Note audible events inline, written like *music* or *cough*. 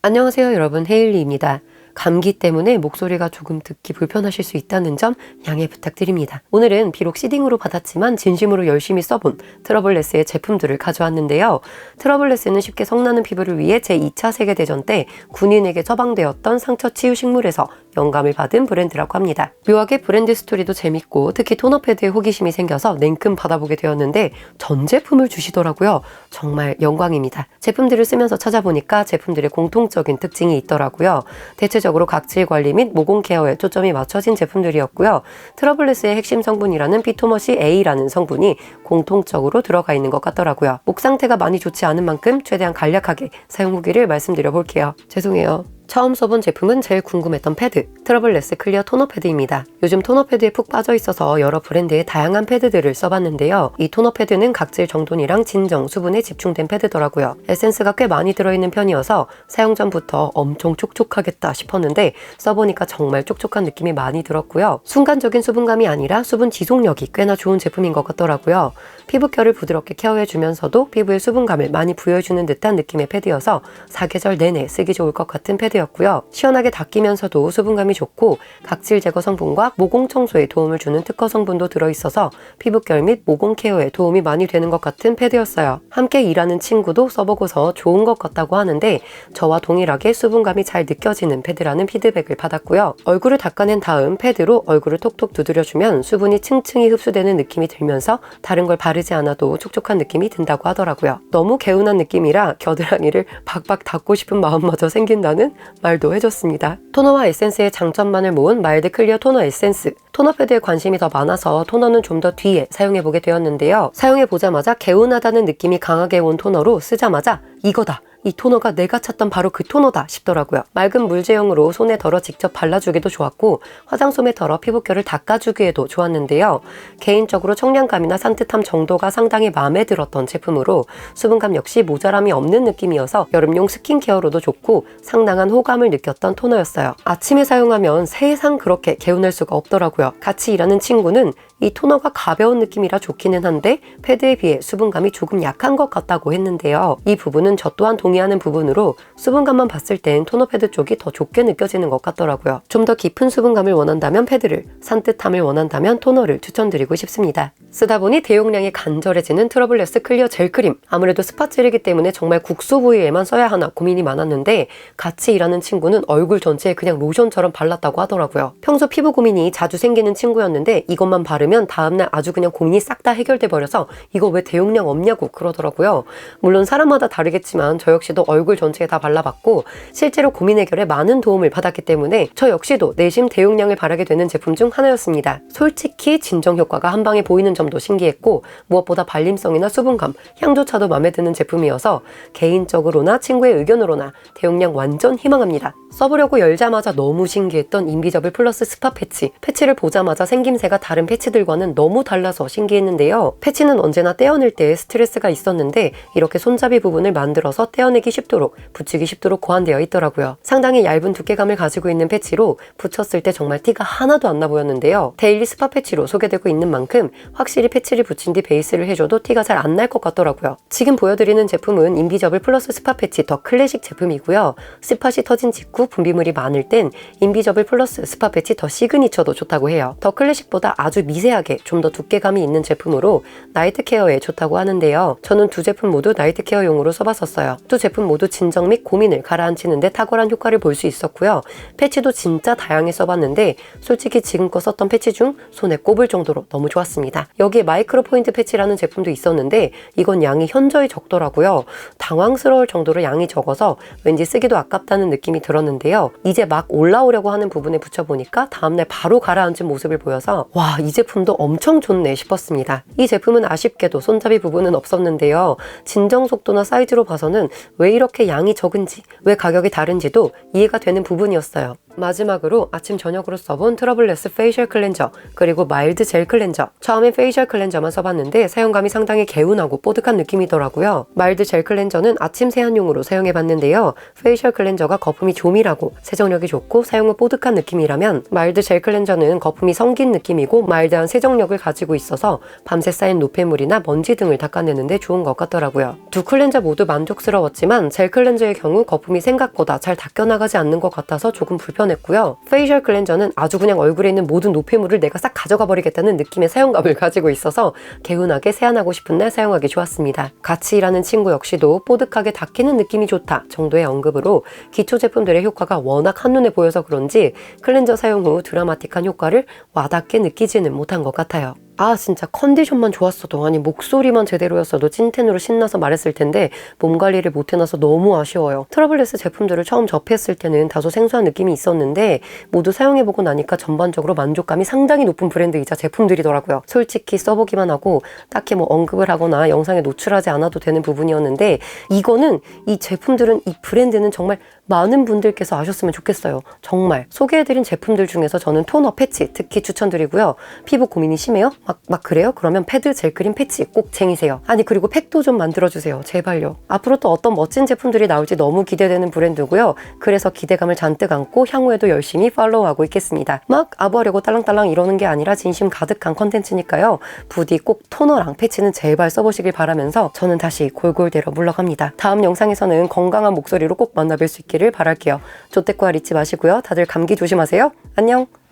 안녕하세요 여러분 헤일리입니다. 감기 때문에 목소리가 조금 듣기 불편하실 수 있다는 점 양해 부탁드립니다. 오늘은 비록 시딩으로 받았지만 진심으로 열심히 써본 트러블레스의 제품들을 가져왔는데요. 트러블레스는 쉽게 성나는 피부를 위해 제2차 세계대전 때 군인에게 처방되었던 상처 치유 식물에서 영감을 받은 브랜드라고 합니다. 묘하게 브랜드 스토리도 재밌고 특히 토너 패드에 호기심이 생겨서 냉큼 받아보게 되었는데 전 제품을 주시더라고요. 정말 영광입니다. 제품들을 쓰면서 찾아보니까 제품들의 공통적인 특징이 있더라고요. 대체적으로 각질 관리 및 모공 케어에 초점이 맞춰진 제품들이었고요. 트러블레스의 핵심 성분이라는 피토머시 A라는 성분이 공통적으로 들어가 있는 것 같더라고요. 목 상태가 많이 좋지 않은 만큼 최대한 간략하게 사용 후기를 말씀드려 볼게요. 죄송해요. 처음 써본 제품은 제일 궁금했던 패드, 트러블레스 클리어 토너 패드입니다. 요즘 토너 패드에 푹 빠져 있어서 여러 브랜드의 다양한 패드들을 써봤는데요. 이 토너 패드는 각질 정돈이랑 진정, 수분에 집중된 패드더라고요. 에센스가 꽤 많이 들어있는 편이어서 사용 전부터 엄청 촉촉하겠다 싶었는데 써보니까 정말 촉촉한 느낌이 많이 들었고요. 순간적인 수분감이 아니라 수분 지속력이 꽤나 좋은 제품인 것 같더라고요. 피부결을 부드럽게 케어해주면서도 피부에 수분감을 많이 부여해주는 듯한 느낌의 패드여서 사계절 내내 쓰기 좋을 것 같은 패드 였고요. 시원하게 닦이면서도 수분감이 좋고 각질 제거 성분과 모공 청소에 도움을 주는 특허 성분도 들어있어서 피부결 및 모공 케어에 도움이 많이 되는 것 같은 패드였어요. 함께 일하는 친구도 써보고서 좋은 것 같다고 하는데 저와 동일하게 수분감이 잘 느껴지는 패드라는 피드백을 받았고요. 얼굴을 닦아낸 다음 패드로 얼굴을 톡톡 두드려주면 수분이 층층이 흡수되는 느낌이 들면서 다른 걸 바르지 않아도 촉촉한 느낌이 든다고 하더라고요. 너무 개운한 느낌이라 겨드랑이를 *laughs* 박박 닦고 싶은 마음마저 생긴다는 말도 해줬습니다. 토너와 에센스의 장점만을 모은 마일드 클리어 토너 에센스. 토너 패드에 관심이 더 많아서 토너는 좀 더 뒤에 사용해보게 되었는데요. 사용해보자마자 개운하다는 느낌이 강하게 온 토너로 쓰자마자 이거다. 이 토너가 내가 찾던 바로 그 토너다 싶더라고요. 맑은 물 제형으로 손에 덜어 직접 발라주기도 좋았고 화장솜에 덜어 피부결을 닦아주기에도 좋았는데요. 개인적으로 청량감이나 산뜻함 정도가 상당히 마음에 들었던 제품으로 수분감 역시 모자람이 없는 느낌이어서 여름용 스킨케어로도 좋고 상당한 호감을 느꼈던 토너였어요. 아침에 사용하면 세상 그렇게 개운할 수가 없더라고요. 같이 일하는 친구는 이 토너가 가벼운 느낌이라 좋기는 한데 패드에 비해 수분감이 조금 약한 것 같다고 했는데요. 이 부분은 저 또한 동의하는 부분으로 수분감만 봤을 땐 토너 패드 쪽이 더 좋게 느껴지는 것 같더라고요. 좀 더 깊은 수분감을 원한다면 패드를, 산뜻함을 원한다면 토너를 추천드리고 싶습니다. 쓰다 보니 대용량이 간절해지는 트러블레스 클리어 젤 크림. 아무래도 스파젤이기 때문에 정말 국소 부위에만 써야 하나 고민이 많았는데 같이 일하는 친구는 얼굴 전체에 그냥 로션처럼 발랐다고 하더라고요. 평소 피부 고민이 자주 생기는 친구였는데 이것만 바르면 다음날 아주 그냥 고민이 싹 다 해결돼 버려서 이거 왜 대용량 없냐고 그러더라고요. 물론 사람마다 다르겠지만 저 역시도 얼굴 전체에 다 발라봤고 실제로 고민 해결에 많은 도움을 받았기 때문에 저 역시도 내심 대용량을 바르게 되는 제품 중 하나였습니다. 솔직히 진정 효과가 한 방에 보이는 점도 신기했고 무엇보다 발림성이나 수분감, 향조차도 마음에 드는 제품이어서 개인적으로나 친구의 의견으로나 대용량 완전 희망합니다. 써보려고 열자마자 너무 신기했던 인비저블 플러스 스파 패치. 패치를 보자마자 생김새가 다른 패치들과는 너무 달라서 신기했는데요. 패치는 언제나 떼어낼 때 스트레스가 있었는데 이렇게 손잡이 부분을 만들어서 떼어내기 쉽도록 붙이기 쉽도록 고안되어 있더라고요. 상당히 얇은 두께감을 가지고 있는 패치로 붙였을 때 정말 티가 하나도 안 나 보였는데요. 데일리 스파 패치로 소개되고 있는 만큼 확실히 패치를 붙인 뒤 베이스를 해줘도 티가 잘 안 날 것 같더라고요. 지금 보여드리는 제품은 인비저블 플러스 스파 패치 더 클래식 제품이고요. 스팟이 터진 직후 분비물이 많을 땐 인비저블 플러스 스파 패치 더 시그니처도 좋다고 해요. 더 클래식보다 아주 미세하게 좀 더 두께감이 있는 제품으로 나이트 케어에 좋다고 하는데요. 저는 두 제품 모두 나이트 케어용으로 써봤었어요. 두 제품 모두 진정 및 고민을 가라앉히는데 탁월한 효과를 볼 수 있었고요. 패치도 진짜 다양히 써봤는데 솔직히 지금껏 썼던 패치 중 손에 꼽을 정도로 너무 좋았습니다. 여기에 마이크로 포인트 패치라는 제품도 있었는데 이건 양이 현저히 적더라고요. 당황스러울 정도로 양이 적어서 왠지 쓰기도 아깝다는 느낌이 들었는데 요. 이제 막 올라오려고 하는 부분에 붙여보니까 다음날 바로 가라앉은 모습을 보여서 와 이 제품도 엄청 좋네 싶었습니다. 이 제품은 아쉽게도 손잡이 부분은 없었는데요. 진정 속도나 사이즈로 봐서는 왜 이렇게 양이 적은지 왜 가격이 다른지도 이해가 되는 부분이었어요. 마지막으로 아침 저녁으로 써본 트러블레스 페이셜 클렌저 그리고 마일드 젤 클렌저. 처음엔 페이셜 클렌저만 써봤는데 사용감이 상당히 개운하고 뽀득한 느낌이더라고요. 마일드 젤 클렌저는 아침 세안용으로 사용해봤는데요. 페이셜 클렌저가 거품이 조밀하고 세정력이 좋고 사용 후 뽀득한 느낌이라면 마일드 젤 클렌저는 거품이 성긴 느낌이고 마일드한 세정력을 가지고 있어서 밤새 쌓인 노폐물이나 먼지 등을 닦아내는데 좋은 것 같더라고요. 두 클렌저 모두 만족스러웠지만 젤 클렌저의 경우 거품이 생각보다 잘 닦여나가지 않는 것 같아서 조금 불편 했고요. 페이셜 클렌저는 아주 그냥 얼굴에 있는 모든 노폐물을 내가 싹 가져가 버리겠다는 느낌의 사용감을 *laughs* 가지고 있어서 개운하게 세안하고 싶은 날 사용하기 좋았습니다. 같이 일하는 친구 역시도 뽀득하게 닦이는 느낌이 좋다 정도의 언급으로 기초 제품들의 효과가 워낙 한눈에 보여서 그런지 클렌저 사용 후 드라마틱한 효과를 와닿게 느끼지는 못한 것 같아요. 아 진짜 컨디션만 좋았어도 아니 목소리만 제대로였어도 찐텐으로 신나서 말했을 텐데 몸 관리를 못 해놔서 너무 아쉬워요. 트러블레스 제품들을 처음 접했을 때는 다소 생소한 느낌이 있었는데 모두 사용해보고 나니까 전반적으로 만족감이 상당히 높은 브랜드이자 제품들이더라고요. 솔직히 써보기만 하고 딱히 뭐 언급을 하거나 영상에 노출하지 않아도 되는 부분이었는데 이거는 이 제품들은 이 브랜드는 정말 많은 분들께서 아셨으면 좋겠어요. 정말 소개해드린 제품들 중에서 저는 토너 패치 특히 추천드리고요. 피부 고민이 심해요? 막, 막 그래요? 그러면 패드 젤 크림 패치 꼭 쟁이세요. 아니 그리고 팩도 좀 만들어주세요. 제발요. 앞으로 또 어떤 멋진 제품들이 나올지 너무 기대되는 브랜드고요. 그래서 기대감을 잔뜩 안고 향후에도 열심히 팔로우하고 있겠습니다. 막 아부하려고 딸랑딸랑 이러는 게 아니라 진심 가득한 컨텐츠니까요. 부디 꼭 토너랑 패치는 제발 써보시길 바라면서 저는 다시 골골대러 물러갑니다. 다음 영상에서는 건강한 목소리로 꼭 만나뵐 수 있기를 바랄게요. 조태과 잊지 마시고요. 다들 감기 조심하세요. 안녕!